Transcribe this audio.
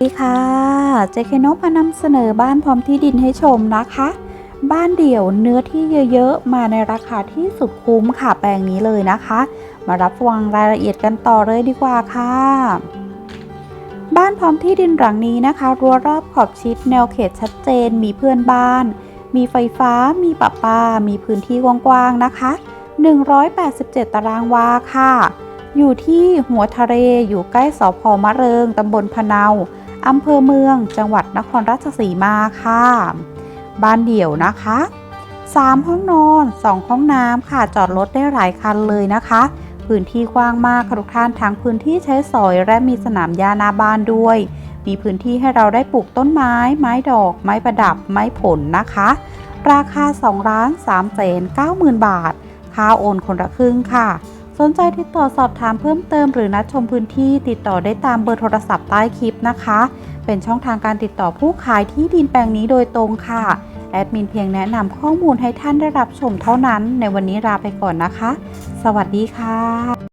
สวัสดีค่ะเจเคนโนมานำเสนอบ้านพร้อมที่ดินให้ชมนะคะ บ้านเดี่ยวเนื้อที่เยอะๆ มาในราคาที่สุดคุ้มค่ะแปลงนี้เลยนะคะ มารับฟังรายละเอียดกันต่อเลยดีกว่าค่ะ บ้านพร้อมที่ดินหลังนี้นะคะรั้วรอบขอบชิดแนวเขตชัดเจน มีเพื่อนบ้าน มีไฟฟ้า มีประปา มีพื้นที่กว้างๆนะคะ 187 ตารางวาค่ะ อยู่ที่หัวทะเลอยู่ใกล้สพมะเริงตำบลพะเนา อำเภอเมือง จังหวัดนครราชสีมาค่ะ บ้านเดี่ยวนะคะ 3 ห้องนอน 2 ห้องน้ำค่ะ จอดรถได้หลายคันเลยนะคะ พื้นที่กว้างมากค่ะทุกท่านทั้งพื้นที่ใช้สอยและมีสนามหญ้าหน้าบ้านด้วย มีพื้นที่ให้เราได้ปลูกต้นไม้ ไม้ดอก ไม้ประดับ ไม้ผลนะคะ ราคา2ล้าน3แสน9หมื่นบาท ค่าโอนคนละครึ่งค่ะ สนใจติดต่อสอบถามเพิ่มเติมหรือนัดชมพื้นที่ติดต่อได้ตามเบอร์โทรศัพท์ใต้คลิปนะคะ เป็นช่องทางการติดต่อผู้ขายที่ดินแปลงนี้โดยตรงค่ะ แอดมินเพียงแนะนำข้อมูลให้ท่านได้รับชมเท่านั้น ในวันนี้ลาไปก่อนนะคะ สวัสดีค่ะ